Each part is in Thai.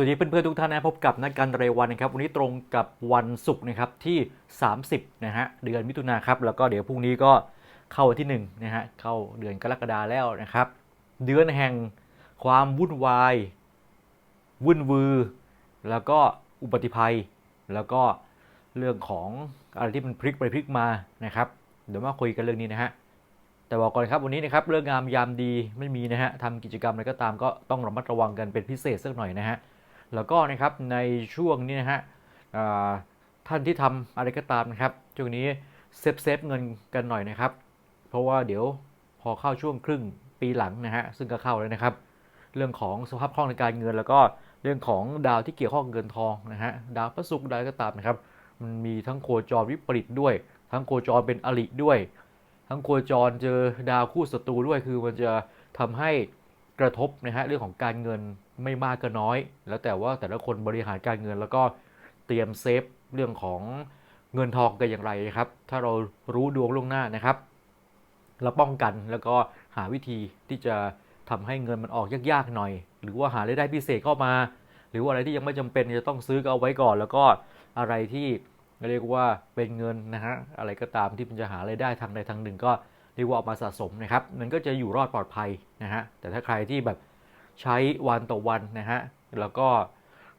สวัสดีเพื่อนๆทุกท่านนะพบกับนักการเรวันนะครับวันนี้ตรงกับวันศุกร์นะครับที่ 30นะฮะเดือนมิถุนาครับแล้วก็เดี๋ยวพรุ่งนี้ก็เข้าวันที่1นะฮะเข้าเดือนกรกฎาแล้วนะครับ เดือนแห่งความวุ่นวายวุ่นวือ แล้วก็อุบัติภัย แล้วก็เรื่องของอะไรที่มันพลิกไปพลิกมานะครับเดี๋ยวมาคุยกันเรื่องนี้นะฮะแต่บอกก่อนครับวันนี้นะครับเรื่องงามยามดีไม่มีนะฮะทำกิจกรรมอะไรก็ตามก็ต้องระมัดระวังกันเป็นพิเศษสักหน่อยนะฮะ แล้วก็นะครับในช่วงนี้นะฮะท่านที่ทำอะไรก็ตามนะครับช่วงนี้เซฟเซฟเงินกันหน่อยนะครับ เพราะว่าเดี๋ยวพอเข้าช่วงครึ่งปีหลังนะฮะซึ่งก็เข้าแล้วนะครับ เรื่องของสภาพคล่องในการเงิน แล้วก็เรื่องของดาวที่เกี่ยวข้องเงินทองนะฮะดาวพระศุกร์ดาวอะไรก็ตามนะครับ มันมีทั้งโคจรวิปริตด้วย ทั้งโคจรเป็นอริด้วย ทั้งโคจรเจอดาวคู่ศัตรูด้วยคือมันจะทำให้ กระทบนะฮะเรื่องของการเงินไม่มากก็น้อย แล้วแต่ว่าแต่ละคนบริหารการเงินแล้วก็เตรียมเซฟเรื่องของเงินทองกันอย่างไรครับ ถ้าเรารู้ดวงล่วงหน้านะครับเราป้องกันแล้วก็หาวิธีที่จะทำให้เงินมันออกยากๆหน่อย หรือว่าหารายได้พิเศษเข้ามา หรือว่าอะไรที่ยังไม่จำเป็นจะต้องซื้อก็เอาไว้ก่อน แล้วก็อะไรที่เรียกว่าเป็นเงินนะฮะอะไรก็ตามที่มันจะหารายได้ทางใดทางหนึ่งก็ รียกว่าเอามาสะสมนะครับ มันก็จะอยู่รอดปลอดภัยนะฮะ แต่ถ้าใครที่แบบใช้วันต่อวันนะฮะ แล้วก็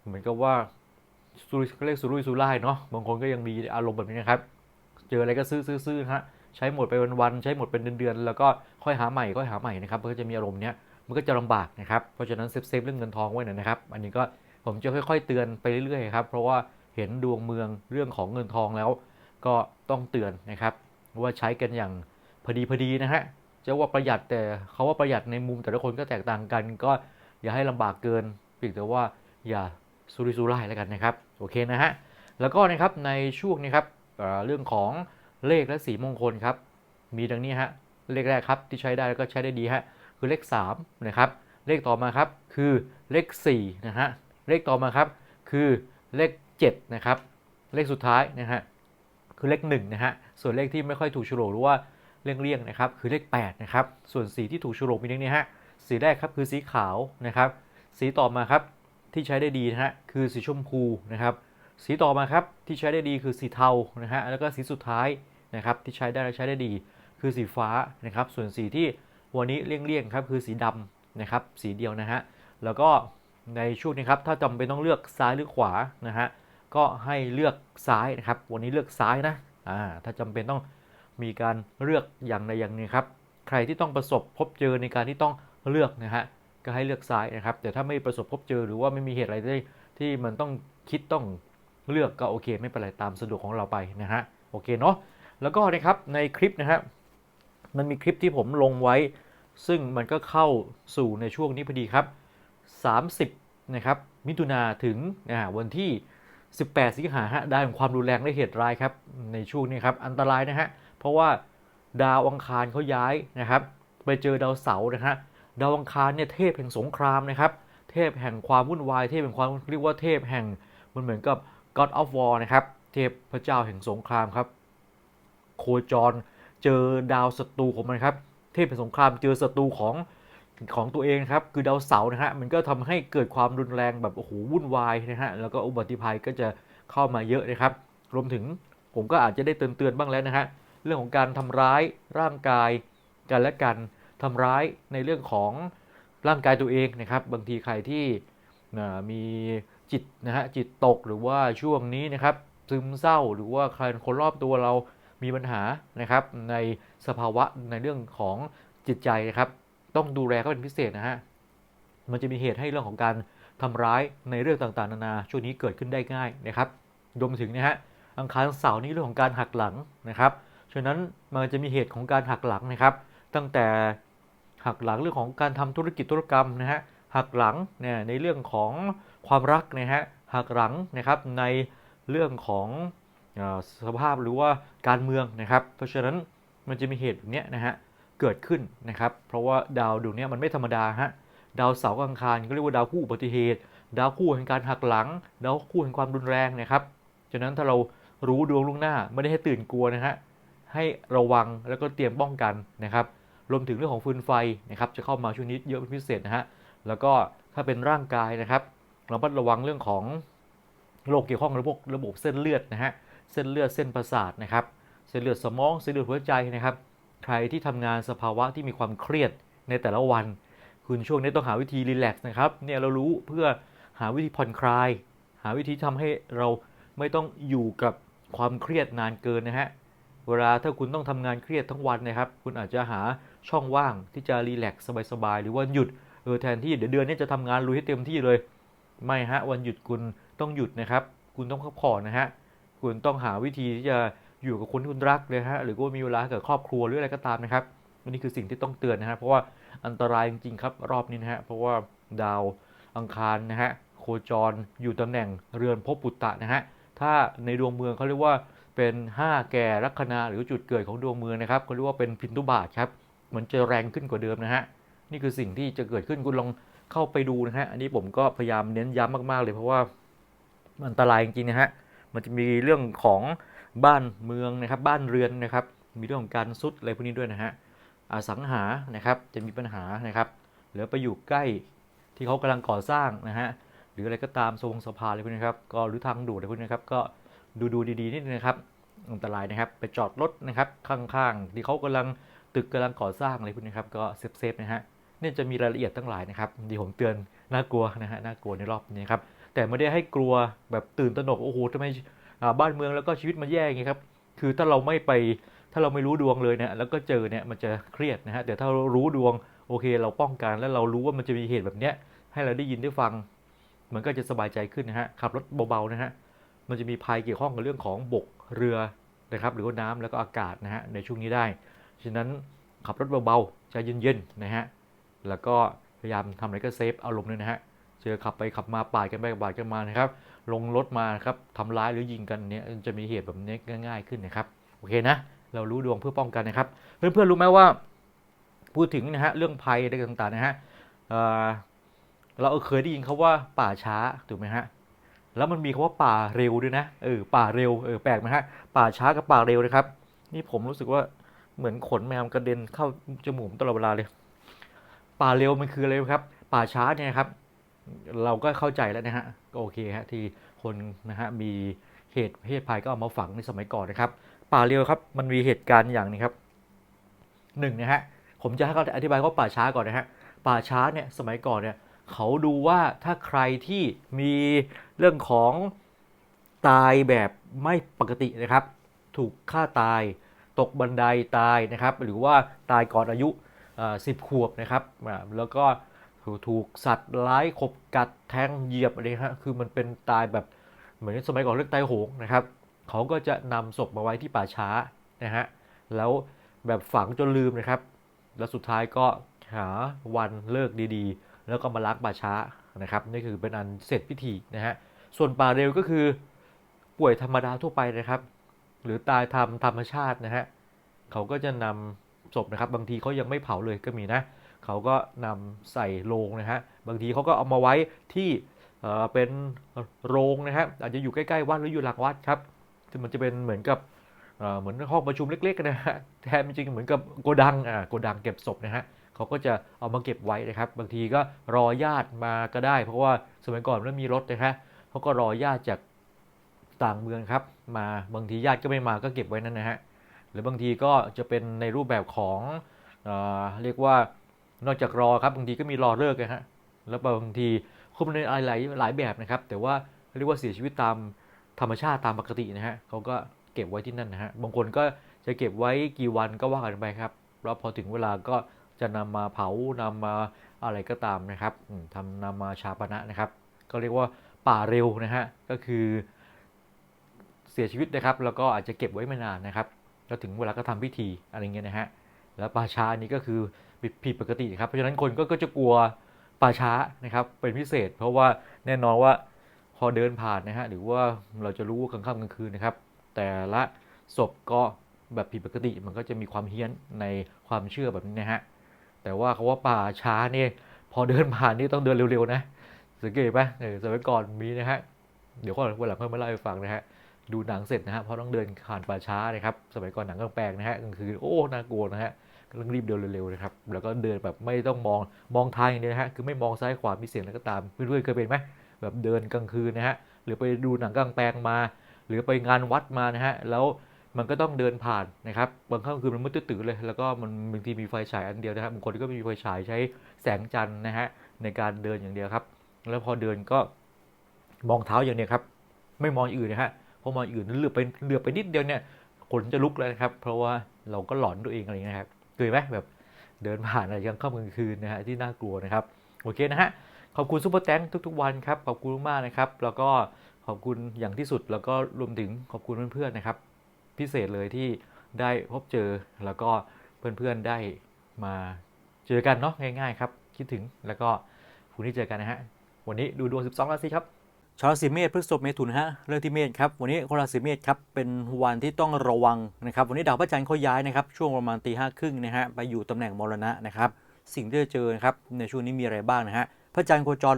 เหมือนกับว่าสุรุ่ยเรียกสุรุ่ยสุร่ายเนาะ บางคนก็ยังมีอารมณ์แบบนี้นะครับ เจออะไรก็ซื้อซื้อซื้อฮะ ใช้หมดไปวันๆ ใช้หมดเป็นเดือนๆ แล้วก็ค่อยหาใหม่ค่อยหาใหม่นะครับมันก็จะมีอารมณ์เนี้ย มันก็จะลำบากนะครับ เพราะฉะนั้นเซฟเซฟเรื่องเงินทองไว้หน่อยนะครับ อันนี้ก็ผมจะค่อยๆเตือนไปเรื่อยๆครับ เพราะว่าเห็นดวงเมืองเรื่องของเงินทองแล้ว ก็ต้องเตือนนะครับว่าใช้กันอย่าง พอดีพอดีนะฮะจะว่าประหยัดแต่เขาว่าประหยัดในมุมแต่ละคนก็แตกต่างกัน ก็อย่าให้ลำบากเกินเพียงแต่ว่าอย่าสุริสุร่ายแล้วกันนะครับโอเคนะฮะแล้วก็นะครับในช่วงนี้ครับเเรื่องของเลขและสีมงคลครับ มีดังนี้ฮะเลขแรกครับที่ใช้ได้แล้วก็ใช้ได้ดีฮะคือเลข3นะครับเลขต่อมาครับคือเลข4นะฮะเลขต่อมาครับคือเลข7นะครับเลขสุดท้ายนะฮะคือเลข1นะฮะส่วนเลขที่ไม่ค่อยถูกฉลกหรือว่า เลี่ยงๆนะครับคือเลข8นะครับส่วนสีที่ถูกโฉลกมีดังนี้ฮะสีแรกครับคือสีขาวนะครับสีต่อมาครับที่ใช้ได้ดีนะฮะคือสีชมพูนะครับสีต่อมาครับที่ใช้ได้ดีคือสีเทานะฮะแล้วก็สีสุดท้ายนะครับที่ใช้ได้และใช้ได้ดี คือสีฟ้านะครับส่วนสีที่วันนี้เลี่ยงๆครับคือสีดำนะครับสีเดียวนะฮะแล้วก็ในช่วงนี้ครับถ้าจำเป็นต้องเลือกซ้ายหรือขวานะฮะก็ให้เลือกซ้ายนะครับวันนี้เลือกซ้ายนะอ่าถ้าจำเป็นต้อง มีการเลือกอย่างใดอย่างหนึ่งครับ ใครที่ต้องประสบพบเจอในการที่ต้องเลือกนะฮะก็ให้เลือกซ้ายนะครับ แต่ถ้าไม่ประสบพบเจอหรือว่าไม่มีเหตุอะไรที่ที่มันต้องคิดต้องเลือกก็โอเค ไม่เป็นไรตามสะดวกของเราไปนะฮะโอเคเนาะแล้วก็นะครับในคลิปนะฮะมันมีคลิปที่ผมลงไว้ ซึ่งมันก็เข้าสู่ในช่วงนี้พอดีครับ 30นะครับมิถุนาถึงอ่าวันที่ 18 สิงหาฮะได้ของความรุนแรงและเหตุร้ายครับในช่วงนี้ครับอันตรายนะฮะ เพราะว่าดาวอังคารเขาย้ายนะครับ ไปเจอดาวเสาร์นะฮะดาวอังคารเนี่ยเทพแห่งสงครามนะครับ เทพแห่งความวุ่นวาย เทพแห่งความเรียกว่าเทพแห่งมันเหมือนกับ God of War นะครับ เทพพระเจ้าแห่งสงครามครับ โคจรเจอดาวศัตรูของมันครับ เทพแห่งสงครามเจอศัตรูของของตัวเองครับ คือดาวเสาร์นะฮะ มันก็ทำให้เกิดความรุนแรงแบบโอ้โหวุ่นวายนะฮะ แล้วก็อุบัติภัยก็จะเข้ามาเยอะนะครับ รวมถึงผมก็อาจจะได้เตือนๆบ้างแล้วนะฮะ เรื่องของการทำร้ายร่างกายกันและกันทำร้ายในเรื่องของร่างกายตัวเองนะครับ บางทีใครที่มีจิตนะฮะจิตตกหรือว่าช่วงนี้นะครับ ซึมเศร้าหรือว่าใครคนรอบตัวเรามีปัญหานะครับ ในสภาวะในเรื่องของจิตใจนะครับ ต้องดูแลเขาเป็นพิเศษนะฮะมันจะมีเหตุให้เรื่องของการทำร้ายในเรื่องต่างๆ นานาช่วงนี้เกิดขึ้นได้ง่ายนะครับรวมถึงนะฮะอังคารเสาร์นี้เรื่องของการหักหลังนะครับ ฉะนั้นมันจะมีเหตุของการหักหลังนะครับ ตั้งแต่หักหลังเรื่องของการทำธุรกิจธุรกรรมนะฮะหักหลังเนี่ยในเรื่องของความรักนะฮะหักหลังนะครับในเรื่องของสภาพหรือว่าการเมืองนะครับ เพราะฉะนั้นมันจะมีเหตุแบบเนี้ยนะฮะเกิดขึ้นนะครับ เพราะว่าดาวดวงนี้มันไม่ธรรมดาฮะดาวเสาร์กับอังคารก็เรียกว่าดาวคู่อุบัติเหตุ ดาวคู่แห่งการหักหลัง ดาวคู่แห่งความรุนแรงนะครับฉะนั้นถ้าเรารู้ดวงล่วงหน้าไม่ได้ให้ตื่นกลัวนะฮะ ให้ระวังแล้วก็เตรียมป้องกันนะครับ รวมถึงเรื่องของฟืนไฟนะครับจะเข้ามาช่วงนี้เยอะเป็นพิเศษนะฮะ แล้วก็ถ้าเป็นร่างกายนะครับเระมัดระวังเรื่องของโรคเกี่ยวข้องกับระบบระบบเส้นเลือดนะฮะ เส้นเลือดเส้นประสาทนะครับ เส้นเลือดสมอง เส้นเลือดหัวใจนะครับ ใครที่ทำงานสภาวะที่มีความเครียดในแต่ละวัน คุณช่วงนี้ต้องหาวิธีรีแลกซ์นะครับ เนี่ยเรารู้เพื่อหาวิธีผ่อนคลาย หาวิธีทำให้เราไม่ต้องอยู่กับความเครียดนานเกินนะฮะ เวลาถ้าคุณต้องทำงานเครียดทั้งวันนะครับ คุณอาจจะหาช่องว่างที่จะรีแลกซ์สบายๆ หรือว่าหยุดเออแทนที่เดี๋ยวเดือนนี้จะทำงานลุยให้เต็มที่เลย ไม่ฮะวันหยุดคุณต้องหยุดนะครับ คุณต้องพักผ่อนนะฮะคุณต้องหาวิธีที่จะอยู่กับคนที่คุณรักเลยฮะหรือว่ามีเวลากับครอบครัวหรืออะไรก็ตามนะครับอันนี้คือสิ่งที่ต้องเตือนนะฮะเพราะว่าอันตรายจริงๆครับรอบนี้นะฮะเพราะว่าดาวอังคารนะฮะโคจรอยู่ตำแหน่งเรือนภพปุตตะนะฮะถ้าในดวงเมืองเขาเรียกว่า เป็น 5 แก่ลัคนาหรือจุดเกิดของดวงเมืองนะครับเขาเรียกว่าเป็นพินทุบาทครับมันจะแรงขึ้นกว่าเดิมนะฮะนี่คือสิ่งที่จะเกิดขึ้นคุณลองเข้าไปดูนะฮะอันนี้ผมก็พยายามเน้นย้ำมากๆเลยเพราะว่ามันอันตรายจริงๆนะฮะมันจะมีเรื่องของบ้านเมืองนะครับบ้านเรือนนะครับ มีเรื่องของการซุดอะไรพวกนี้ด้วยนะฮะอสังหานะครับจะมีปัญหานะครับหรือไปอยู่ใกล้ที่เขากำลังก่อสร้างนะฮะหรืออะไรก็ตามทรงสะพาอะไรพวกนี้ครับก็หรือทางด่วนอะไรพวกนี้ครับก็ดูดูดีๆนิดนึงนะครับ อันตรายนะครับ ไปจอดรถนะครับข้างๆที่เขากำลังตึกกำลังก่อสร้างอะไรพวกนี้ครับก็เซฟๆนะฮะเนี่ยจะมีรายละเอียดทั้งหลายนะครับที่ผมเตือนน่ากลัวนะฮะน่ากลัวในรอบนี้ครับแต่ไม่ได้ให้กลัวแบบตื่นตระหนกโอ้โหทำไมบ้านเมืองแล้วก็ชีวิตมันแย่อย่างงี้ครับคือถ้าเราไม่ไปถ้าเราไม่รู้ดวงเลยเนี่ยแล้วก็เจอเนี่ยมันจะเครียดนะฮะแต่ถ้าเรารู้ดวงโอเค เราป้องกันแล้วเรารู้ว่ามันจะมีเหตุแบบเนี้ยให้เราได้ยินได้ฟัง มันก็จะสบายใจขึ้นนะฮะขับรถเบาๆนะฮะ มันจะมีภัยเกี่ยวข้องกับเรื่องของบกเรือนะครับหรือว่าน้ำแล้วก็อากาศนะฮะในช่วงนี้ได้ ฉะนั้นขับรถเบาๆใจเย็นๆนะฮะแล้วก็พยายามทำอะไรก็เซฟอารมณ์ด้วยนะฮะเจอขับไปขับมาปาดกันไปปาดกันมานะครับ ลงรถมาครับทำร้ายหรือยิงกันเนี่ยจะมีเหตุแบบนี้ง่ายๆขึ้นนะครับโอเคนะเรารู้ดวงเพื่อป้องกันนะครับ เพื่อนๆรู้ไหมว่า พูดถึงนะฮะเรื่องภัยอะไรต่างๆนะฮะเเราเคยได้ยินเขาว่าป่าช้าถูกไหมฮะ แล้วมันมีคาว่าป่าเร็วด้วยนะเออป่าเร็วเออแปลกไหมฮะป่าช้ากับป่าเร็วนะครับ นี่ผมรู้สึกว่าเหมือนขนแมวกระเด็นเข้าจมูกตลอดเวลาเลย ป่าเร็วมันคืออะไรครับ ป่าช้าเนี่ยครับ เราก็เข้าใจแล้วนะฮะก็โอเคฮะที่คนนะฮะมีเหตุเพศภัยก็เอามาฝังในสมัยก่อนนะครับ ป่าเรียวครับมันมีเหตุการณ์อย่างนึงครับหนึ่งนะฮะผมจะให้เขาอธิบายว่าป่าช้าก่อนนะฮะป่าช้าเนี่ยสมัยก่อนเนี่ยเขาดูว่าถ้าใครที่มี เรื่องของตายแบบไม่ปกตินะครับ ถูกฆ่าตาย ตกบันไดตายนะครับ หรือว่าตายก่อนอายุสิบขวบนะครับ แล้วก็ถูกสัตว์ร้ายขบกัดแทงเหยียบอะไรฮะ คือมันเป็นตายแบบเหมือนสมัยก่อนเรียกตายโหงนะครับ เขาก็จะนำศพมาไว้ที่ป่าช้านะฮะ แล้วแบบฝังจนลืมนะครับ แล้วสุดท้ายก็หาวันเลิกดีๆ แล้วก็มาล้างป่าช้านะครับ นี่คือเป็นอันเสร็จพิธีนะฮะ ส่วนป่าเร็วก็คือป่วยธรรมดาทั่วไปนะครับ หรือตายทำธรรมชาตินะฮะเขาก็จะนำศพนะครับ บางทีเขายังไม่เผาเลยก็มีนะเขาก็นำใส่โลงนะฮะบางทีเขาก็เอามาไว้ที่เเป็นโรงนะครับอาจจะอยู่ใกล้ๆวัดหรืออยู่หลังวัดครับซึ่งมันจะเป็นเหมือนกับเเหมือนห้องประชุมเล็กๆนะฮะแทนจริงๆเหมือนกับโกดังอ่าโกดังเก็บศพนะฮะเขาก็จะเอามาเก็บไว้นะครับ บางทีก็รอญาติมาก็ได้ เพราะว่าสมัยก่อนมันมีรถนะฮะ เขาก็รอญาติจากต่างเมืองครับ มาบางทีญาติก็ไม่มาก็เก็บไว้นั่นนะฮะหรือบางทีก็จะเป็นในรูปแบบของเอเรียกว่านอกจากรอครับบางทีก็มีรอเลิกนะฮะแล้วบางทีคุมในอะไรหลายหลายแบบนะครับ แต่ว่าเรียกว่าเสียชีวิตตามธรรมชาติตามปกตินะฮะเขาก็เก็บไว้ที่นั่นนะฮะบางคนก็จะเก็บไว้กี่วันก็ว่ากันไปครับแล้วพอถึงเวลาก็จะนำมาเผานำมาอะไรก็ตามนะครับทำนำมาชาปณะนะครับ ก็เรียกว่า ป่าเร็วนะฮะก็คือเสียชีวิตนะครับ แล้วก็อาจจะเก็บไว้ไม่นานนะครับแล้วถึงเวลาก็ทำพิธีอะไรเงี้ยนะฮะแล้วป่าช้านี้ก็คือผิดปกติครับเพราะฉะนั้นคนก็ก็จะกลัวป่าช้านะครับเป็นพิเศษ เพราะว่าแน่นอนว่าพอเดินผ่านนะฮะหรือว่าเราจะรู้กลางค่ำกลางคืนนะครับ แต่ละศพก็แบบผิดปกติมันก็จะมีความเฮี้ยนในความเชื่อแบบนี้นะฮะแต่ว่าเขาว่าป่าช้าเนี่ยพอเดินผ่านนี่ต้องเดินเร็วๆนะ สังเกตปะเออสมัยก่อนมีนะฮะ เดี๋ยวก็วันหลังเพิ่มมาเล่าให้ฟังนะฮะ ดูหนังเสร็จนะฮะเพราะต้องเดินผ่านป่าช้านะครับ สมัยก่อนหนังกลางแปลงนะฮะกลางคืนโอ้ น่ากลัวนะฮะก็ต้องรีบเดินเร็วๆนะครับ แล้วก็เดินแบบไม่ต้องมอง มองทางอย่างเดียวนะฮะ คือไม่มองซ้ายขวา มีเสียงอะไรก็ตาม เพื่อนๆเคยเป็นไหมแบบเดินกลางคืนนะฮะ หรือไปดูหนังกลางแปลงมา หรือไปงานวัดมานะฮะ แล้วมันก็ต้องเดินผ่านนะครับ บางค่ำคืนมันมืดตื้อเลย แล้วก็มันบางทีมีไฟฉายอันเดียวนะครับ บางคนก็ม่มีไฟฉายใช้แสงจันทร์นะฮะในการเดินอย่างเดียวครับ แล้วพอเดินก็มองเท้าอย่างเดียครับ ไม่มองอื่นนะฮะพราะมองอื่นเหลือบไปเหลือบไปนิดเดียวเนี่ยขนจะลุกเลยนะครับ เพราะว่าเราก็หลอนตัวเองอะไรอย่างเงี้ยครับเคยไหมแบบเดินผ่านอะไรกลางค่ำกลางคืนนะฮะที่น่ากลัวนะครับโอเคนะฮะขอบคุณซูเปอร์แตงทุกๆวันครับขอบคุณมากนะครับ แล้วก็ขอบคุณอย่างที่สุดแล้วก็รวมถึงขอบคุณเพื่อนๆนะครับ พิเศษเลยที่ได้พบเจอแล้วก็เพื่อนๆได้มาเจอกันเนาะง่าย ๆ ครับ คิดถึงแล้วก็พรุ่งนี้เจอกันนะฮะ วันนี้ดูดวง 12 ราศีครับชาวราศีเมษพฤษภเมถุนฮะเรื่องที่เมษครับวันนี้คนราศีเมษครับเป็นวันที่ต้องระวังนะครับ วันนี้ดาวพระจันทร์เขาย้ายนะครับช่วงประมาณตีห้าครึ่งนะฮะไปอยู่ตำแหน่งมรณะนะครับสิ่งที่จะเจอนะครับในช่วงนี้มีอะไรบ้างนะฮะพระจันทร์โคจร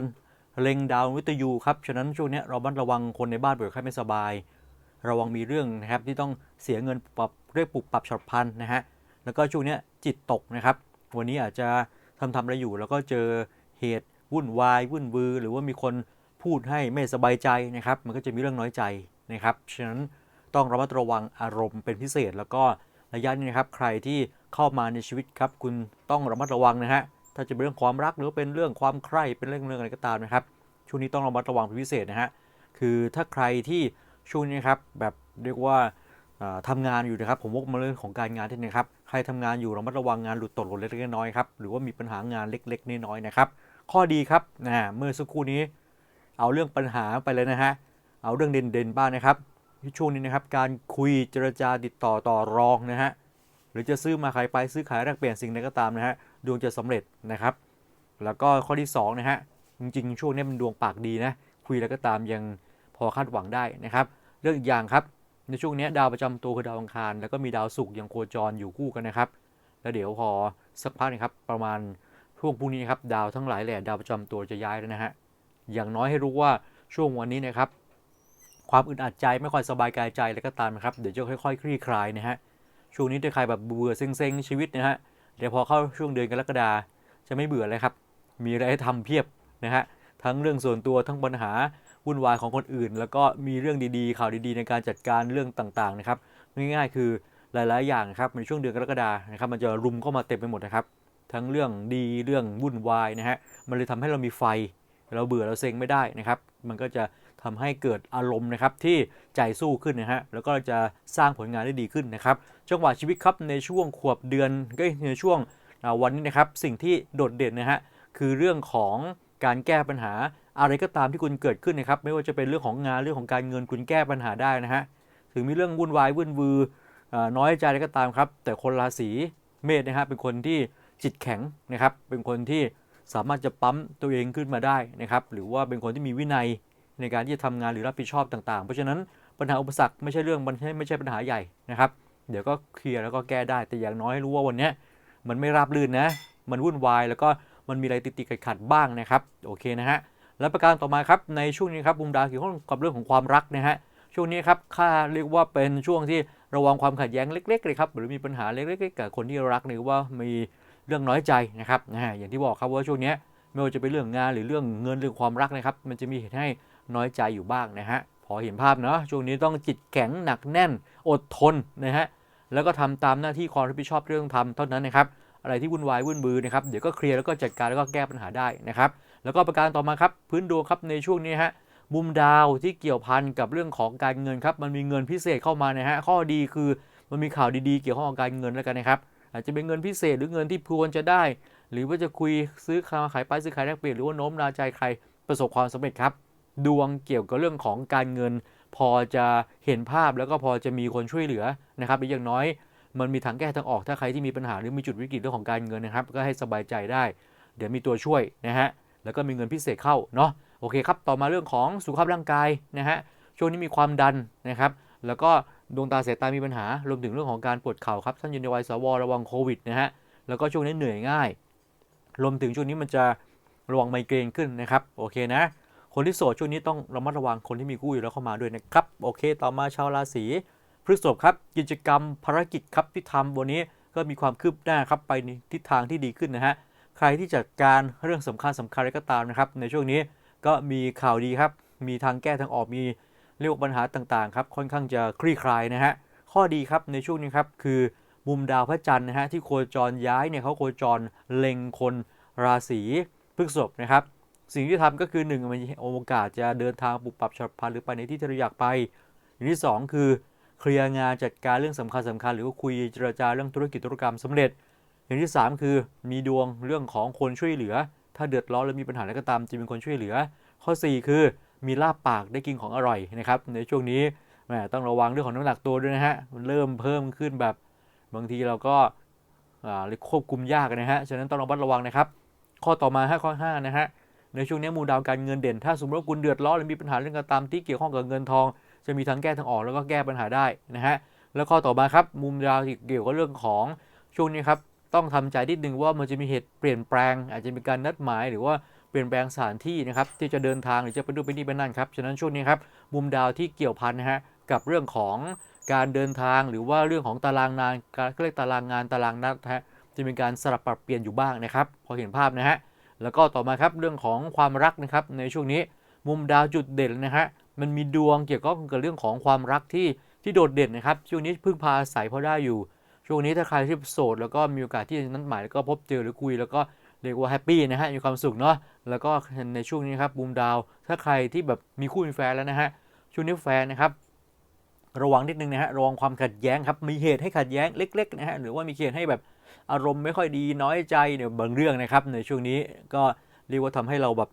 เล็งดาววิตยูครับฉะนั้นช่วงนี้เราบัดระวังคนในบ้านป่วยไข้ไม่สบาย ระวังมีเรื่องนะครับที่ต้องเสียเงินปรับเรียกปรับปรับฉับพลันนะฮะแล้วก็ช่วงนี้จิตตกนะครับ วันนี้อาจจะทำทำอะไรอยู่แล้วก็เจอเหตุ วุ่นวายวุ่นวือ หรือว่ามีคนพูดให้ไม่สบายใจนะครับ มันก็จะมีเรื่องน้อยใจนะครับฉะนั้นต้องระมัดระวังอารมณ์เป็นพิเศษ แล้วก็ระยะนี้นะครับ ใครที่เข้ามาในชีวิตครับ คุณต้องระมัดระวังนะฮะถ้าจะเป็นเรื่องความรักหรือเป็นเรื่องความใคร่เป็นเรื่องเรื่องอะไรก็ตามนะครับ ช่วงนี้ต้องระมัดระวังเป็นพิเศษนะฮะคือถ้าใครที่ช่วงนี้ครับแบบเรียกว่าอ่าทำงานอยู่นะครับผมวกมาเรื่องของการงานที่นะครับใครทำงานอยู่ระมัดระวังงานหลุดตกหล่นเล็กๆน้อยๆครับหรือว่ามีปัญหางานเล็กๆน้อยๆนะครับ ข้อดีครับนะเมื่อสักครู่นี้ เอาเรื่องปัญหาไปเลยนะฮะ เอาเรื่องเด่นๆบ้างนะครับช่วงนี้นะครับการคุยเจรจาติดต่อต่อรองนะฮะหรือจะซื้อมาขายไปซื้อขายแลกเปลี่ยนสิ่งใดก็ตามนะฮะดวงจะสำเร็จนะครับ แล้วก็ข้อที่2นะฮะจริงๆ ช่วงนี้มันดวงปากดีนะคุยแล้วก็ตามยังพอคาดหวังได้นะครับ เรื่องอีกอย่างครับในช่วงนี้ดาวประจำตัวคือดาวอังคาร แล้วก็มีดาวศุกร์ยังโคจรอยู่คู่กันนะครับ แล้วเดี๋ยวพอสักพักนะครับประมาณ ช่วงพรุ่งนี้ครับดาวทั้งหลายแหล่ดาวประจำตัวจะย้ายแล้วนะฮะอย่างน้อยให้รู้ว่าช่วงวันนี้นะครับ ความอึดอัดใจไม่ค่อยสบายกายใจแล้วก็ตามนะครับเดี๋ยวจะค่อยๆ คลี่คลายนะฮะช่วงนี้ถ้าใครแบบเบื่อเซ็งๆชีวิตนะฮะเดี๋ยวพอเข้าช่วงเดือนกรกฎาจะไม่เบื่อเลยครับ มีอะไรให้ทำเพียบนะฮะทั้งเรื่องส่วนตัวทั้งปัญหาวุ่นวายของคนอื่น แล้วก็มีเรื่องดีๆ ข่าวดีๆ ในการจัดการเรื่องต่างๆนะครับง่ายๆ คือหลายๆ อย่างครับในช่วงเดือนกรกฎานะครับมันจะรุมเข้ามาเต็มไปหมดนะครับ ทั้งเรื่องดีเรื่องวุ่นวายนะฮะมันเลยทำให้เรามีไฟ เราเบื่อเราเซ็งไม่ได้นะครับ มันก็จะทำให้เกิดอารมณ์นะครับที่ใจสู้ขึ้นนะฮะแล้วก็จะสร้างผลงานได้ดีขึ้นนะครับจังหวะชีวิตครับในช่วงขวบเดือนก็ในช่วงวันนี้นะครับสิ่งที่โดดเด่นนะฮะคือเรื่องของการแก้ปัญหาอะไรก็ตามที่คุณเกิดขึ้นนะครับ ไม่ว่าจะเป็นเรื่องของงานเรื่องของการเงินคุณแก้ปัญหาได้นะฮะถึงมีเรื่องวุ่นวายวุ่นวือน้อยใจอะไรก็ตามครับ แต่คนราศีเมษนะฮะเป็นคนที่ จิตแข็งนะครับ เป็นคนที่สามารถจะปั๊มตัวเองขึ้นมาได้นะครับ หรือว่าเป็นคนที่มีวินัยในการที่จะทำงานหรือรับผิดชอบต่างๆ เพราะฉะนั้นปัญหาอุปสรรคไม่ใช่เรื่องมันไม่ใช่ปัญหาใหญ่นะครับ เดี๋ยวก็เคลียร์แล้วก็แก้ได้ แต่อย่างน้อยให้รู้ว่าวันนี้มันไม่ราบรื่นนะ มันวุ่นวายแล้วก็มันมีอะไรติดติดขัดๆบ้างนะครับ โอเคนะฮะ และประการต่อมาครับ ในช่วงนี้ครับมุมดาเกี่ยวข้องกับเรื่องของความรักนะฮะ ช่วงนี้ครับค่าเรียกว่าเป็นช่วงที่ระวังความขัดแย้งเล็ก ๆ เลยครับ หรือมีปัญหาเล็กๆกับคนที่รักหรือว่ามี เรื่องน้อยใจนะครับนะอย่างที่บอกครับว่าช่วงนี้ไม่ว่าจะเป็นเรื่องงานหรือเรื่องเงินเรื่องความรักนะครับ มันจะมีเหตุให้น้อยใจอยู่บ้างนะฮะพอเห็นภาพเนาะช่วงนี้ต้องจิตแข็งหนักแน่นอดทนนะฮะแล้วก็ทำตามหน้าที่ความรับผิดชอบเรื่องทำเท่านั้นนะครับอะไรที่วุ่นวายวุ่นบือนะครับเดี๋ยวก็เคลียร์แล้วก็จัดการแล้วก็แก้ปัญหาได้นะครับแล้วก็ประการต่อมาครับพื้นดวงครับในช่วงนี้ฮะมุมดาวที่เกี่ยวพันกับเรื่องของการเงินครับมันมีเงินพิเศษเข้ามานะฮะข้อดีคือมันมีข่าวดีๆ เกี่ยวข้องกับการเงินแล้วกันนะครับ อาจจะเป็นเงินพิเศษหรือเงินที่ควรจะได้ หรือว่าจะคุยซื้อขายขายไปซื้อขายแลกเปลี่ยนหรือว่าโน้มน้าวใจใครประสบความสำเร็จครับ ดวงเกี่ยวกับเรื่องของการเงิน พอจะเห็นภาพแล้วก็พอจะมีคนช่วยเหลือนะครับอย่างน้อยมันมีทางแก้ทางออกถ้าใครที่มีปัญหาหรือมีจุดวิกฤตเรื่องของการเงินนะครับ ก็ให้สบายใจได้ เดี๋ยวมีตัวช่วยนะฮะแล้วก็มีเงินพิเศษเข้าเนาะโอเคครับ ต่อมาเรื่องของสุขภาพร่างกายนะฮะช่วงนี้มีความดันนะครับ แล้วก็ ดวงตาสายตามีปัญหารวมถึงเรื่องของการปวดเข่าครับท่านอยู่ในวัยสวระวังโควิดนะฮะแล้วก็ช่วงนี้เหนื่อยง่าย รวมถึงช่วงนี้มันจะระวังไมเกรนขึ้นนะครับโอเคนะ คนที่โสดช่วงนี้ต้องระมัดระวังคนที่มีคู่อยู่แล้วเข้ามาด้วยนะครับโอเค ต่อมาชาวราศีพฤษภครับกิจกรรมภารกิจครับที่ทำวันนี้ก็มีความคืบหน้าครับไปในทิศทางที่ดีขึ้นนะฮะใครที่จัดการเรื่องสำคัญสำคัญอะไรก็ตามนะครับในช่วงนี้ก็มีข่าวดีครับมีทางแก้ทางออกมี เรียกปัญหาต่างๆครับค่อนข้างจะคลี่คลายนะฮะข้อดีครับในช่วงนี้ครับคือมุมดาวพระจันทร์นะฮะที่โคจรย้ายเนี่ยเขาโคจรเล็งคนราศีพฤษภนะครับสิ่งที่ทำก็คือ1มันโอกาสจะเดินทางปุบปรับฉับพลันหรือไปในที่ที่เราอยากไป อย่างที่ 2 คือเคลียร์งานจัดการเรื่องสำคัญสำคัญหรือว่าคุยเจรจาเรื่องธุรกิจธุรกรรมสำเร็จ อย่างที่ 3 คือมีดวงเรื่องของคนช่วยเหลือ ถ้าเดือดร้อนหรือมีปัญหาอะไรก็ตามจะมีคนช่วยเหลือ ข้อ 4 คือ มีลาบปากได้กินของอร่อยนะครับ ในช่วงนี้แหมต้องระวังเรื่องของน้ำหนักตัวด้วยนะฮะมันเริ่มเพิ่มขึ้นแบบบางทีเราก็ควบคุมยากนะฮะฉะนั้นต้องระมัดระวังนะครับ ข้อต่อมา5ข้อ5นะฮะในช่วงนี้มูลดาวการเงินเด่น ถ้าสมมติว่าคุณเดือดร้อนหรือมีปัญหาเรื่องการตามที่เกี่ยวข้องกับเงินทอง จะมีทั้งแก้ทั้งออกแล้วก็แก้ปัญหาได้นะฮะแล้วข้อต่อมาครับมุมดาวที่เกี่ยวกับเรื่องของช่วงนี้ครับต้องทำใจนิดนึงว่ามันจะมีเหตุเปลี่ยนแปลง อาจจะมีการนัดหมายหรือว่า เปลี่ยนแปลงสถานที่นะครับที่จะเดินทางหรือจะไปดูไปนี่ไปนั่นครับฉะนั้นช่วงนี้ครับมุมดาวที่เกี่ยวพันนะฮะกับเรื่องของการเดินทางหรือว่าเรื่องของตารางงานการเรียกตารางงานตารางนัดฮะจะมีการสลับปรับเปลี่ยนอยู่บ้างนะครับ พอเห็นภาพนะฮะแล้วก็ต่อมาครับเรื่องของความรักนะครับในช่วงนี้มุมดาวจุดเด่นนะฮะมันมีดวงเกี่ยวกับเรื่องของความรักที่ที่โดดเด่นนะครับช่วงนี้พึ่งพาอาศัยพอได้อยู่ ช่วงนี้ถ้าใครที่โสดแล้วก็มีโอกาสที่จะนัดหมายแล้วก็พบเจอหรือคุยแล้วก็ เรียกว่าแฮปปี้นะฮะมีความสุขเนาะแล้วก็ในช่วงนี้ครับบูมดาว ถ้าใครที่แบบมีคู่มีแฟนแล้วนะฮะช่วงนี้แฟนนะครับระวังนิดนึงนะฮะระวังความขัดแย้งครับมีเหตุให้ขัดแย้งเล็กๆนะฮะหรือว่ามีเหตุให้แบบอารมณ์ไม่ค่อยดีน้อยใจเนี่ยบางเรื่องนะครับ ในช่วงนี้ก็เรียกว่าทำให้เราแบบ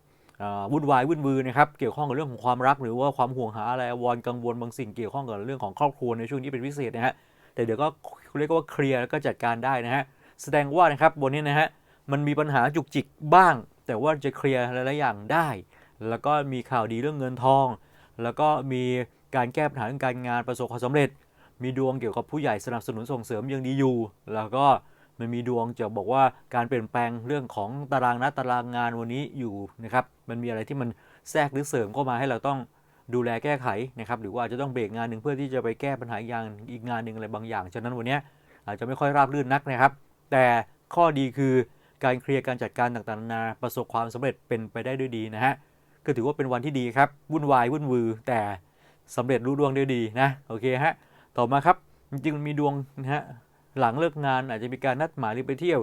วุ่นวายวุ่นวือนะครับเกี่ยวข้องกับเรื่องของความรัก หรือว่าความห่วงหาอะไรวรณ์กังวลบางสิ่งเกี่ยวข้องกับเรื่องของครอบครัวในช่วงนี้เป็นพิเศษนะฮะแต่เดี๋ยวก็เรียกว่าเคลียร์แล้วก็จัดการได้นะฮะแสดงว่านะครับบนนี้นะฮะ มันมีปัญหาจุกจิกบ้าง แต่ว่าจะเคลียร์หลายๆอย่างได้ แล้วก็มีข่าวดีเรื่องเงินทอง แล้วก็มีการแก้ปัญหาเรื่องการงานประสบความสำเร็จ มีดวงเกี่ยวกับผู้ใหญ่สนับสนุนส่งเสริมยังดีอยู่ แล้วก็มันมีดวงจะบอกว่าการเปลี่ยนแปลงเรื่องของตารางนัดตารางงานวันนี้อยู่นะครับ มันมีอะไรที่มันแทรกหรือเสริมเข้ามาให้เราต้องดูแลแก้ไขนะครับหรือว่าอาจจะต้องเบรกงานหนึ่งเพื่อที่จะไปแก้ปัญหาอย่างอีกงานหนึ่งอะไรบางอย่าง ฉะนั้นวันนี้อาจจะไม่ค่อยราบรื่นนักนะครับ แต่ข้อดีคือ การเคลียร์การจัดการต่างๆนานาประสบความสำเร็จเป็นไปได้ด้วยดีนะฮะก็ถือว่าเป็นวันที่ดีครับวุ่นวายวุ่นวือแต่สำเร็จรู้ดวงได้ดีนะโอเคฮะต่อมาครับจริงๆมันมีดวงนะฮะหลังเลิกงานอาจจะมีการนัดหมายหรือไปเที่ยว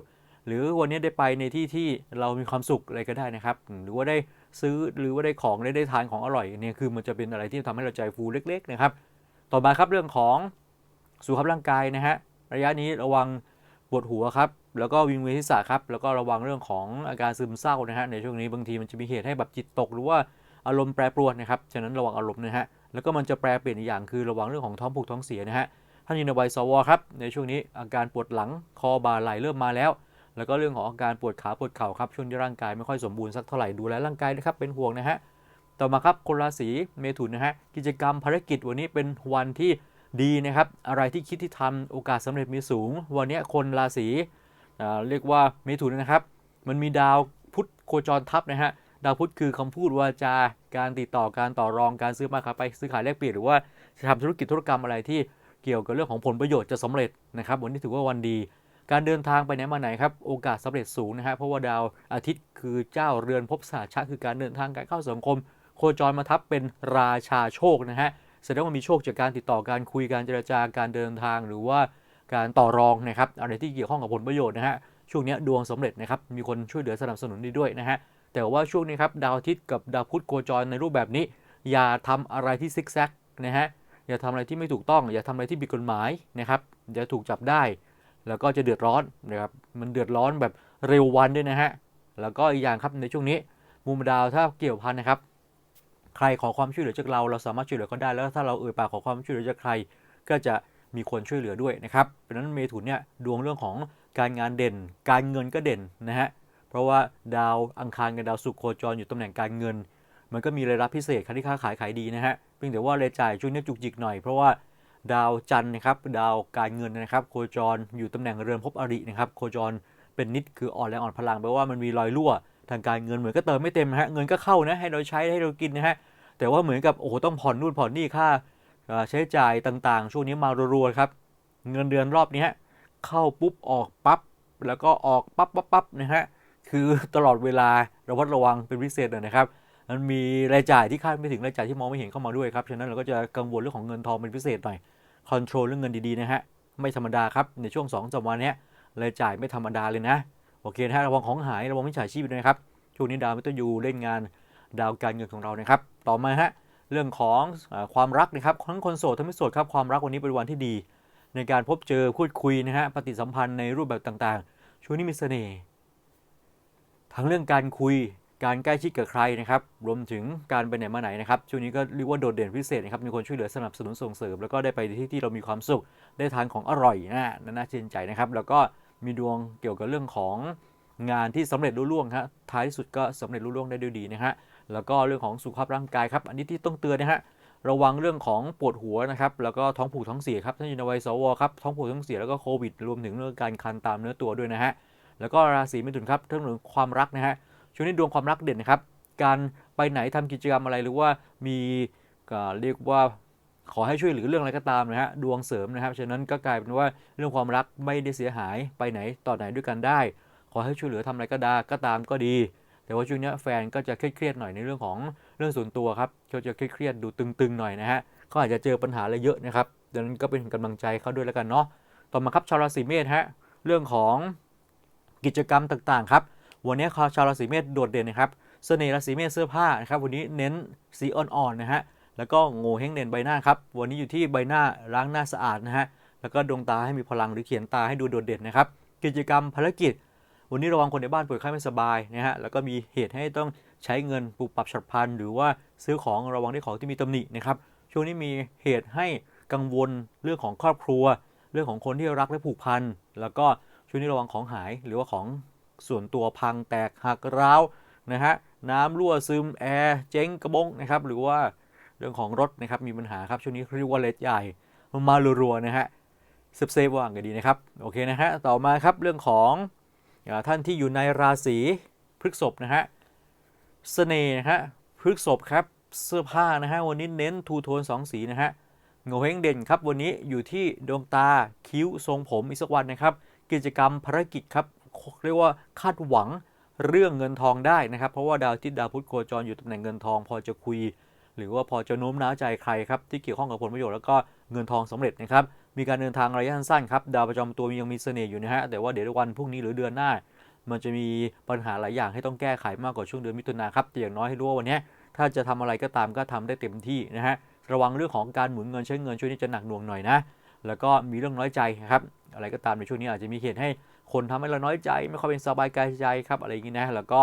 หรือวันนี้ได้ไปในที่ที่เรามีความสุขอะไรก็ได้นะครับ หรือว่าได้ซื้อหรือว่าได้ของได้ได้ทานของอร่อยเนี่ยคือมันจะเป็นอะไรที่ทำให้เราใจฟูเล็ก ๆ นะครับ ต่อมาครับเรื่องของสุขภาพร่างกายนะฮะระยะนี้ระวังปวดหัวครับ แล้วก็วิงเวียนศีรษะครับ แล้วก็ระวังเรื่องของอาการซึมเศร้านะฮะในช่วงนี้บางทีมันจะมีเหตุให้แบบจิตตกหรือว่าอารมณ์แปรปรวนนะครับ ฉะนั้นระวังอารมณ์นะฮะ แล้วก็มันจะแปรเปลี่ยนอีกอย่างคือระวังเรื่องของท้องผูกท้องเสียนะฮะ ท่านยู่ในวัยสวครับ ในช่วงนี้อาการปวดหลัง คอบ่าไหล่เริ่มมาแล้ว แล้วก็เรื่องของอาการปวดขาปวดเข่าครับ ช่วงที่ร่างกายไม่ค่อยสมบูรณ์สักเท่าไหร่ ดูแลร่างกายนะครับ เป็นห่วงนะฮะ ต่อมาครับคนราศีเมถุนนะฮะ กิจกรรมภารกิจวันนี้เป็นวันที่ดีนะครับ อะไรที่คิดที่ทำโอกาสสำเร็จมีสูง วันนี้คนราศี เรียกว่าเมถุนนะครับ มันมีดาวพุธโคจรทับนะฮะดาวพุธคือคำพูดวาจาการติดต่อการต่อรองการซื้อมาค้าไปซื้อขายแลกเปลี่ยนหรือว่าจะทำธุรกิจธุรกรรมอะไรที่เกี่ยวกับเรื่องของผลประโยชน์จะสำเร็จนะครับวันนี้ถือว่าวันดี การเดินทางไปไหนมาไหนครับโอกาสสำเร็จสูงนะฮะเพราะว่าดาวอาทิตย์คือเจ้าเรือนภพสาชะคือการเดินทางการเข้าสังคม โคจรมาทับเป็นราชาโชคนะฮะแสดงว่ามีโชคจากการติดต่อการคุยการเจรจาการเดินทางหรือว่า การต่อรองนะครับอะไรที่เกี่ยวข้องกับผลประโยชน์นะฮะช่วงนี้ดวงสำเร็จนะครับมีคนช่วยเหลือสนับสนุนดีด้วยนะฮะแต่ว่าช่วงนี้ครับดาวอาทิตย์กับดาวพุธโคจรในรูปแบบนี้ อย่าทำอะไรที่ซิกแซกนะฮะอย่าทำอะไรที่ไม่ถูกต้อง อย่าทำอะไรที่ผิดกฎหมายนะครับเดี๋ยวถูกจับได้ แล้วก็จะเดือดร้อนนะครับมันเดือดร้อนแบบเร็ววันด้วยนะฮะแล้วก็อีกอย่างครับในช่วงนี้มุมดาวถ้าเกี่ยวพันนะครับ ใครขอความช่วยเหลือจากเราเราสามารถช่วยเหลือเขาได้แล้วถ้าเราเอ่ยปากขอความช่วยเหลือจากใคร ก็จะ มีคนช่วยเหลือด้วยนะครับเพราะนั้นเมถุนเนี่ยดวงเรื่องของการงานเด่น การเงินก็เด่นนะฮะเพราะว่าดาวอังคารกับดาวศุกร์โคจรอยู่ตำแหน่งการเงิน มันก็มีรายรับพิเศษใครที่ค้าขายขายดีนะฮะเพียงแต่ว่ารายจ่ายช่วงนี้จุกจิกหน่อยเพราะว่าดาวจันทร์นะครับดาวการเงินนะครับ โคจรอยู่ตำแหน่งเรือนภพอรินะครับโคจรเป็นนิดคืออ่อนแรงอ่อนพลังแปลว่ามันมีรอยรั่ว ทางการเงินเหมือนก็เติมไม่เต็มนะฮะเงินก็เข้านะให้เราใช้ให้เรากินนะฮะแต่ว่าเหมือนกับโอ้โหต้องผ่อนนู่นผ่อนนี่ค่า ใช้จ่ายต่างๆ ช่วงนี้มารัวๆครับ เงินเดือนรอบนี้ฮะเข้าปุ๊บออกปั๊บแล้วก็ออกปั๊บปั๊บปั๊บนะฮะคือตลอดเวลาระวัดระวังเป็นพิเศษหน่อยนะครับมันมีรายจ่ายที่คาดไม่ถึงรายจ่ายที่มองไม่เห็นเข้ามาด้วยครับฉะนั้นเราก็จะกังวลเรื่องของเงินทองเป็นพิเศษหน่อยคอนโทรลเรื่องเงินดีๆนะฮะไม่ธรรมดาครับในช่วง2องสามวันนี้รายจ่ายไม่ธรรมดาเลยนะโอเคนะฮะระวังของหายระวังมิจฉาชีพด้วยนะครับช่วงนี้ดาวมิตยูเล่นงานดาวการเงินของเรานะครับ ต่อมาฮะ เรื่องของอความรักนะครับทั้งคนโสดทั้งไม่โสดครับความรักวันนี้เป็นวันที่ดี ในการพบเจอพูดคุยนะฮะปฏิสัมพันธ์ในรูปแบบต่างๆ ช่วงนี้มีเสน่ห์ทั้งเรื่องการคุยการใกล้ชิดกับใครนะครับ รวมถึงการไปไหนมาไหนนะครับ ช่วงนี้ก็เรียกว่าโดดเด่นพิเศษนะครับ มีคนช่วยเหลือสนับสนุนส่งเสริม แล้วก็ได้ไปที่ที่เรามีความสุข ได้ทานของอร่อยนะน่าชื่นใจนะครับ แล้วก็มีดวงเกี่ยวกับเรื่องของงานที่สำเร็จรุ่ล่วงฮะ ท้ายสุดก็สำเร็จรุ่ล่วงได้ด้วยดีนะฮะ แล้วก็เรื่องของสุขภาพร่างกายครับ อันนี้ที่ต้องเตือนนะฮะระวังเรื่องของปวดหัวนะครับ แล้วก็ท้องผูกท้องเสียครับท่านอยู่ในวัยสวครับท้องผูกท้องเสียแล้วก็โควิด รวมถึงเรื่องการคันตามเนื้อตัวด้วยนะฮะแล้วก็ราศีมิถุนครับเรื่องของความรักนะฮะช่วงนี้ดวงความรักเด่นนะครับ การไปไหนทำกิจกรรมอะไรหรือว่ามีเรียกว่าขอให้ช่วยเหลือเรื่องอะไรก็ตามนะฮะดวงเสริมนะครับฉะนั้นก็กลายเป็นว่าเรื่องความรักไม่ได้เสียหายไปไหนต่อไหนด้วยกันได้ ขอให้ช่วยเหลือทำอะไรก็ได้ก็ตามก็ดี แต่ว่าช่วงนี้แฟนก็จะเครียดๆหน่อยในเรื่องของเรื่องส่วนตัวครับเขาจะเครียดๆดูตึงๆหน่อยนะฮะเขาอาจจะเจอปัญหาอะไรเยอะนะครับดังนั้นก็เป็นกำลังใจเขาด้วยแล้วกันเนาะต่อมาครับชาวราศีเมษฮะเรื่องของกิจกรรมต่างๆครับวันนี้ชาวราศีเมษโดดเด่นนะครับเสน่ห์ราศีเมษเสื้อผ้านะครับวันนี้เน้นสีอ่อนๆนะฮะแล้วก็โง่เฮงเด่นใบหน้าครับวันนี้อยู่ที่ใบหน้าล้างหน้าสะอาดนะฮะแล้วก็ดวงตาให้มีพลังหรือเขียนตาให้ดูโดดเด่นนะครับกิจกรรมภารกิจ วันนี้ระวังคนในบ้านป่วยไข้ไม่สบายนะฮะแล้วก็มีเหตุให้ต้องใช้เงินปรับปรับฉับพลัน หรือว่าซื้อของระวังได้ของที่มีตำหนินะครับช่วงนี้มีเหตุให้กังวลเรื่องของครอบครัว เรื่องของคนที่รักและผูกพันแล้วก็ช่วงนี้ระวังของหายหรือว่าของส่วนตัวพังแตกหักร้าวนะฮะน้ำรั่วซึมแอร์เจ๊งกระบงนะครับหรือว่าเรื่องของรถนะครับมีปัญหาครับช่วงนี้เรียกว่าเลทใหญ่มารัวๆนะฮะเซฟเซฟว่างก็ดีนะครับโอเคนะฮะต่อมาครับเรื่องของ ท่านที่อยู่ในราศีพฤษภนะฮะเสน่ห์นะฮะพฤษภครับเสื้อผ้านะฮะวันนี้เน้นทูโทนสองสีนะฮะโงเฮงเด่นครับวันนี้อยู่ที่ดวงตาคิ้วทรงผมอีกสักวันนะครับ กิจกรรมภารกิจครับเรียกว่าคาดหวังเรื่องเงินทองได้นะครับ เพราะว่าดาวทิตย์ดาวพุธโคจรอยู่ตำแหน่งเงินทอง พอจะคุย หรือว่าพอจะโน้มน้าวใจใครครับที่เกี่ยวข้องกับผลประโยชน์แล้วก็เงินทองสำเร็จนะครับมีการเดินทางระยะสั้นครับดาวประจำตัวยังมีเสน่ห์อยู่นะฮะแต่ว่าเดี๋ยววันพรุ่งนี้หรือเดือนหน้า มันจะมีปัญหาหลายอย่างให้ต้องแก้ไขมากกว่าช่วงเดือนมิถุนาครับแต่อย่างน้อยให้รู้ว่าวันนี้ถ้าจะทำอะไรก็ตามก็ทำได้เต็มที่นะฮะระวังเรื่องของการหมุนเงินใช้เงินช่วงนี้จะหนักหน่วงหน่อยนะแล้วก็มีเรื่องน้อยใจครับอะไรก็ตามในช่วงนี้อาจจะมีเหตุให้คนทำให้เราน้อยใจ ไม่ค่อยเป็นสบายกายใจครับอะไรอย่างนี้นะแล้วก็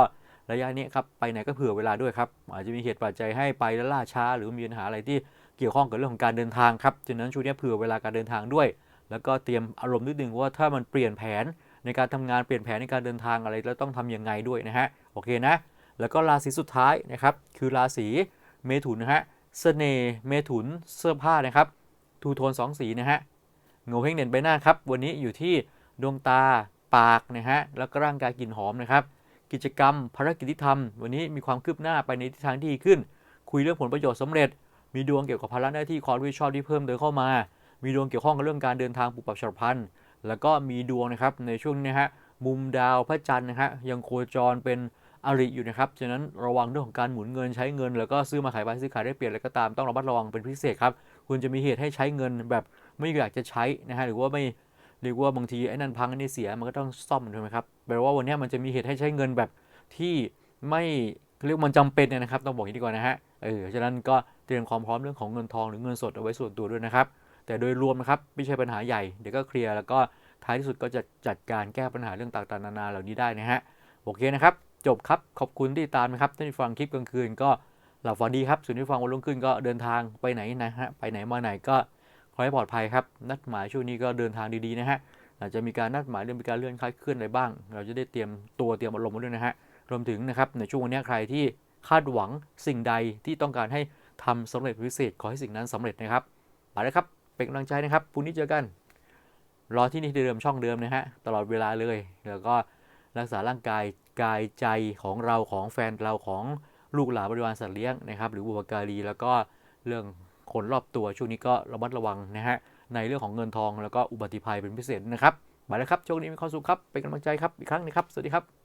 ระยะนี้ครับไปไหนก็เผื่อเวลาด้วยครับอาจจะมีเหตุปัจจัยให้ไปแล้วล่าช้า หรือมีปัญหาอะไรที่เกี่ยวข้องกับเรื่องของการเดินทางครับฉะนั้นช่วงนี้เผื่อเวลาการเดินทางด้วย แล้วก็เตรียมอารมณ์นิดนึงว่าถ้ามันเปลี่ยนแผนในการทำงานเปลี่ยนแผนในการเดินทางอะไรแล้วต้องทำยังไงด้วยนะฮะโอเคนะ แล้วก็ราศีสุดท้ายนะครับคือราศีเมถุนนะฮะเสน่ห์เมถุนเสื้อผ้านะครับทูโทนสองสีนะฮะโงเฮงเด่นใบหน้าครับ วันนี้อยู่ที่ดวงตาปากนะฮะแล้วก็ร่างกายกลิ่นหอมนะครับ กิจกรรม ภารกิจที่ทำวันนี้มีความคืบหน้าไปในทิศทางที่ดีขึ้น คุยเรื่องผลประโยชน์สำเร็จ มีดวงเกี่ยวกับภาระหน้าที่ความรับผิดชอบที่เพิ่มเติมเข้ามา มีดวงเกี่ยวข้องกับเรื่องการเดินทางปรับปับฉับพลัน แล้วก็มีดวงนะครับในช่วงนี้ฮะมุมดาวพระจันทร์นะฮะยังโคจรเป็นอริอยู่นะครับ ฉะนั้นระวังเรื่องของการหมุนเงินใช้เงิน แล้วก็ซื้อมาขายไปซื้อขายได้เปลี่ยนอะไรก็ตามต้องระมัดระวังเป็นพิเศษครับ คุณจะมีเหตุให้ใช้เงินแบบไม่อยากจะใช้นะฮะหรือว่าไม่ เรียกว่าบางทีไอ้นั่นพังไอ้นี่เสียมันก็ต้องซ่อมใช่ไหมครับแปลว่าวันนี้มันจะมีเหตุให้ใช้เงินแบบที่ไม่เรียกมันจำเป็นเนี่ยนะครับต้องบอกอย่างนี้ดีกว่านะฮะเออฉะนั้นก็เตรียมความพร้อมเรื่องของเงินทองหรือเงินสดเอาไว้ส่วนตัวด้วยนะครับ แต่โดยรวมนะครับไม่ใช่ปัญหาใหญ่เดี๋ยวก็เคลียร์แล้วก็ท้ายที่สุดก็จะจัดการแก้ปัญหาเรื่องต่างๆนานาเหล่านี้ได้นะฮะโอเคนะครับจบครับขอบคุณที่ตามนะครับท่านที่ฟังคลิปกลางคืนก็หลับฝันดีครับส่วนที่ฟังวันรุ่งขึ้นก็เดินทางไปไหนนะฮะไปไหนมาไหนก็ ขอให้ปลอดภัยครับ นัดหมายช่วงนี้ก็เดินทางดีๆนะฮะอาจจะมีการนัดหมายเรื่องมีการเลื่อนคลายเคลื่อนอะไรบ้าง เราจะได้เตรียมตัวเตรียมอารมณ์ไว้ด้วยนะฮะรวมถึงนะครับในช่วงวันนี้ใครที่คาดหวังสิ่งใดที่ต้องการให้ทำสำเร็จพิเศษขอให้สิ่งนั้นสำเร็จนะครับไปแล้วครับเป็นกำลังใจนะครับพรุ่งนี้เจอกัน รอที่นี่เดิมช่องเดิมนะฮะตลอดเวลาเลย แล้วก็รักษาร่างกายกายใจของเราของแฟนเราของลูกหลานบริวารสัตว์เลี้ยงนะครับ หรือบุพการีแล้วก็เรื่อง คนรอบตัวช่วงนี้ก็ระมัดระวังนะฮะในเรื่องของเงินทองแล้วก็อุบัติภัยเป็นพิเศษนะครับไปแล้วครับช่วงนี้มีความสุขครับเป็นกำลังใจครับอีกครั้งนะครับสวัสดีครับ